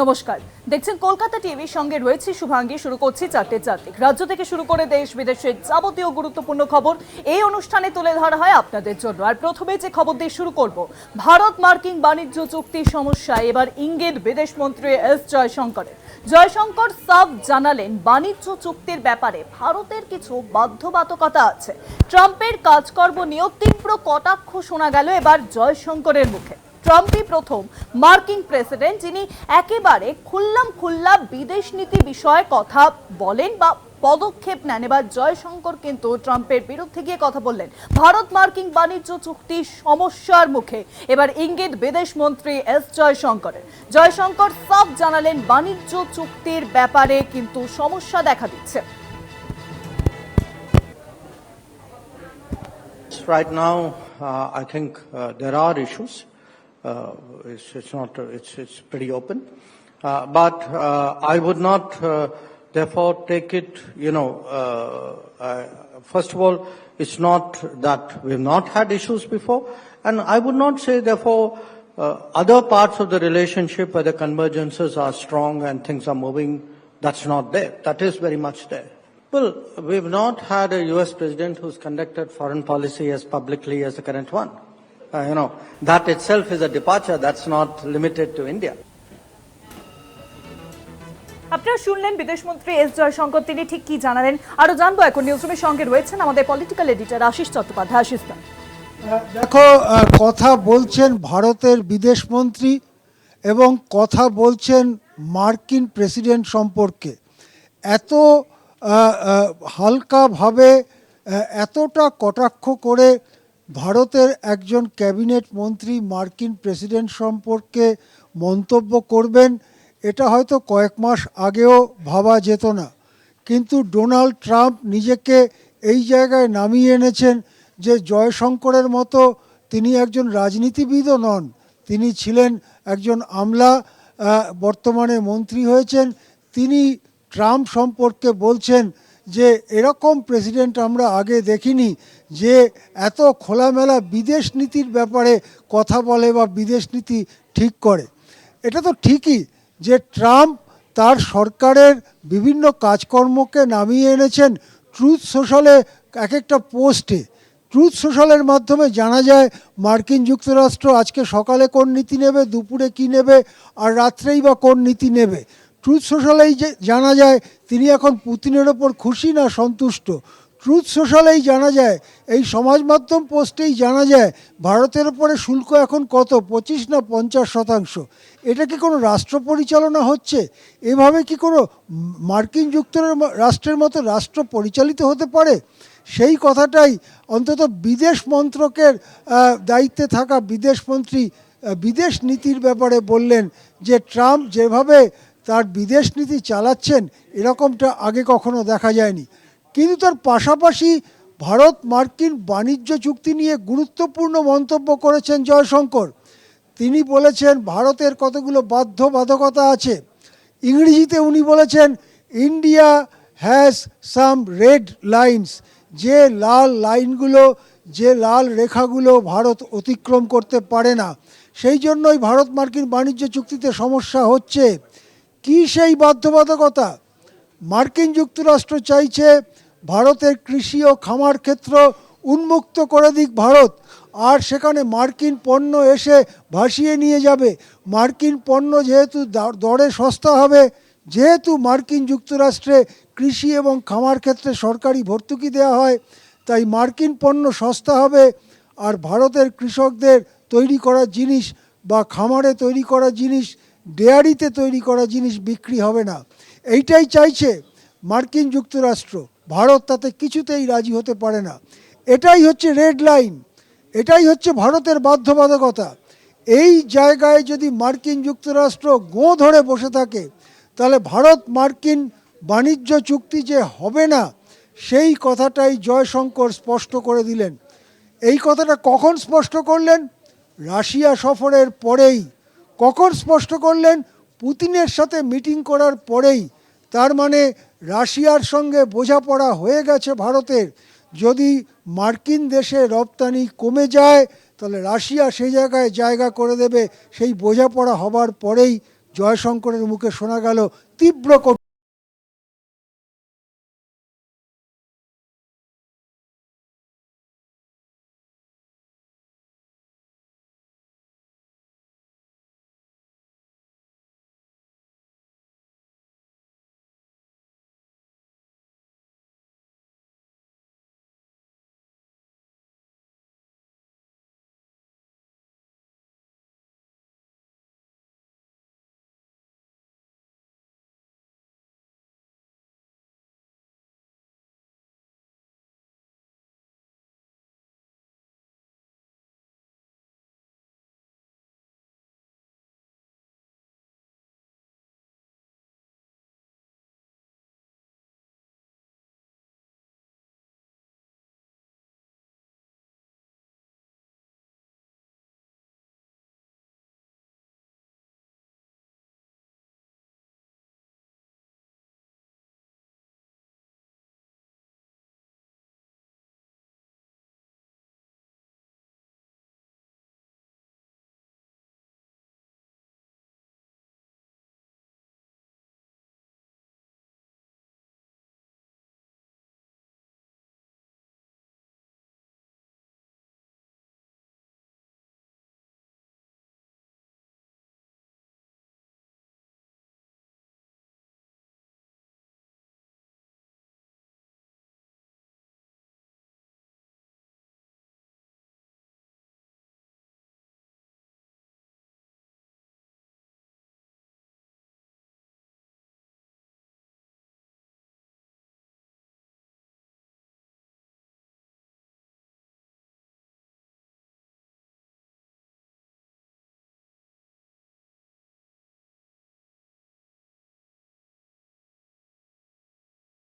নমস্কার। দেখছেন কলকাতা টিভির সঙ্গে রয়েছে শুভাঙ্গী, শুরু করছি চারটে চারদিক রাজ্য থেকে শুরু করে দেশ বিদেশের যাবতীয় গুরুত্বপূর্ণ খবর এই অনুষ্ঠানে তুলে ধরা হয় আপনাদের জন্য। আর প্রথমে যে খবর দিয়ে শুরু করব, ভারত মার্কিন বাণিজ্য চুক্তির সমস্যায় এবার ইঙ্গিত বিদেশ মন্ত্রী এস জয়শঙ্করের। জয়শঙ্কর সাফ জানালেন, বাণিজ্য চুক্তির ব্যাপারে ভারতের কিছু বাধ্যবাধকতা আছে। ট্রাম্পের কাজকর্ম নিয়েও তীব্র কটাক্ষ শোনা গেল এবার জয়শঙ্করের মুখে। ট্রাম্পই প্রথম মার্কিন প্রেসিডেন্ট যিনি একেবারে খুল্লাম খুল্লা বিদেশ নীতি বিষয়ে কথা বলেন বা পদক্ষেপ নেন। এবার জয়শঙ্কর কিন্তু ট্রাম্পের বিরুদ্ধে গিয়ে কথা বললেন। ভারত মার্কিন বাণিজ্য চুক্তি সমস্যার মুখে। এবার ইঙ্গিত বিদেশ মন্ত্রী এস জয়শঙ্করের। জয়শঙ্কর সব জানালেন বাণিজ্য চুক্তির ব্যাপারে কিন্তু সমস্যা দেখা দিচ্ছে। Right now, uh, I think uh, there are issues. Uh, it's, not, it's, it's pretty open. Uh, but uh, I would not, therefore, take it, you know, first of all, it's not that we've not had issues before. And I would not say, therefore, other parts of the relationship where the convergences are strong and things are moving, that's not there. That is very much there. Well, we've not had a US president who's conducted foreign policy as publicly as the current one. Uh, you know, that itself is a departure. That's not limited to India. আপনারা শুনলেন বিদেশমন্ত্রী S Jaishankar তিনি ঠিক কি জানালেন আরও জানব এখন নিউজরুমের সঙ্গে রয়েছেন আমাদের পলিটিক্যাল এডিটর আশিস চট্টোপাধ্যায় আশিস দেখো কথা বলছেন ভারতের বিদেশমন্ত্রী এবং কথা বলছেন মার্কিন প্রেসিডেন্ট সম্পর্কে এত হালকাভাবে এতটা কটাক্ষ করে ভারতের একজন ক্যাবিনেট মন্ত্রী মার্কিন প্রেসিডেন্ট সম্পর্কে মন্তব্য করবেন, এটা হয়তো কয়েক মাস আগেও ভাবা যেত না। কিন্তু ডোনাল্ড ট্রাম্প নিজেকে এই জায়গায় নামিয়ে এনেছেন যে জয়শঙ্করের মতো তিনি একজন রাজনীতিবিদও নন, তিনি ছিলেন একজন আমলা বর্তমানে মন্ত্রী হয়েছেন। তিনি ট্রাম্প সম্পর্কে বলছেন যে, এরকম প্রেসিডেন্ট আমরা আগে দেখিনি। যে এত খোলামেলা বিদেশ নীতির ব্যাপারে কথা বলে বা বিদেশ নীতি ঠিক করে। এটা তো ঠিকই যে ট্রাম্প তার সরকারের বিভিন্ন কাজকর্মকে নামিয়ে এনেছেন ট্রুথ সোশ্যালে এক একটা পোস্টে। ট্রুথ সোশ্যালের মাধ্যমে জানা যায়, মার্কিন যুক্তরাষ্ট্র আজকে সকালে কোন নীতি নেবে, দুপুরে কি নেবে, আর রাত্রেই বা কোন নীতি নেবে। ট্রুথ সোশ্যালেই জানা যায়, তিনি এখন পুতিনের ওপর খুশি না সন্তুষ্ট? ট্রুথ সোশ্যালেই জানা যায়। এই সমাজ মাধ্যম পোস্টেই জানা যায় ভারতের ওপরে শুল্ক এখন কত? পঁচিশ না পঞ্চাশ শতাংশ? এটা কি কোনো রাষ্ট্র পরিচালনা হচ্ছে? এভাবে কি কোনো মার্কিন যুক্তরাষ্ট্র রাষ্ট্রের মতো রাষ্ট্র পরিচালিত হতে পারে? সেই কথাটাই অন্তত বিদেশ মন্ত্রকের দায়িত্বে থাকা বিদেশমন্ত্রী আহ, বিদেশ নীতির ব্যাপারে বললেন যে ট্রাম্প যেভাবে তার বিদেশ নীতি চালাচ্ছেন এরকমটা আগে কখনো দেখা যায়নি। কিন্তু তার পাশাপাশি ভারত মার্কিন বাণিজ্য চুক্তি নিয়ে গুরুত্বপূর্ণ মন্তব্য করেছেন জয়শঙ্কর। তিনি বলেছেন, ভারতের কতগুলো বাধ্যবাধকতা আছে? ইংরেজিতে উনি বলেছেন, India has some red lines. যে লাল লাইনগুলো, যে লাল রেখাগুলো ভারত অতিক্রম করতে পারে না, সেই জন্যই ভারত মার্কিন বাণিজ্য চুক্তিতে সমস্যা হচ্ছে। কি সেই বাধ্যবাধকতা? মার্কিন যুক্তরাষ্ট্র চাইছে ভারতের কৃষি ও খামার ক্ষেত্র উন্মুক্ত করে দিক ভারত। আর সেখানে মার্কিন পণ্য এসে ভাসিয়ে নিয়ে যাবে। মার্কিন পণ্য যেহেতু দরে সস্তা হবে, যেহেতু মার্কিন যুক্তরাষ্ট্রে কৃষি এবং খামার ক্ষেত্রে সরকারি ভর্তুকি দেওয়া হয়, তাই মার্কিন পণ্য সস্তা হবে। আর ভারতের কৃষকদের তৈরি করা জিনিস বা খামারে তৈরি করা জিনিস, ডেয়ারিতে তৈরি করা জিনিস বিক্রি হবে না। এইটাই চাইছে মার্কিন যুক্তরাষ্ট্র। ভারত তাতে কিছুতেই রাজি হতে পারে না। এটাই হচ্ছে রেড লাইন এটাই হচ্ছে ভারতের বাধ্যবাধকতা। এই জায়গায় যদি মার্কিন যুক্তরাষ্ট্র গো ধরে বসে থাকে, তাহলে ভারত মার্কিন বাণিজ্য চুক্তি যে হবে না, সেই কথাটাই জয়শঙ্কর স্পষ্ট করে দিলেন। এই কথাটা কখন স্পষ্ট করলেন? রাশিয়া সফরের পরেই। কখন স্পষ্ট করলেন? পুতিনের সাথে মিটিং করার পরেই। তার মানে রাশিয়ার সঙ্গে বোঝাপড়া হয়ে গেছে ভারতের যদি মার্কিন দেশে রপ্তানি কমে যায়, তাহলে রাশিয়া সেই জায়গায় জায়গা করে দেবে সেই বোঝাপড়া হবার পরেই জয়শঙ্করের মুখে শোনা গেল তীব্র।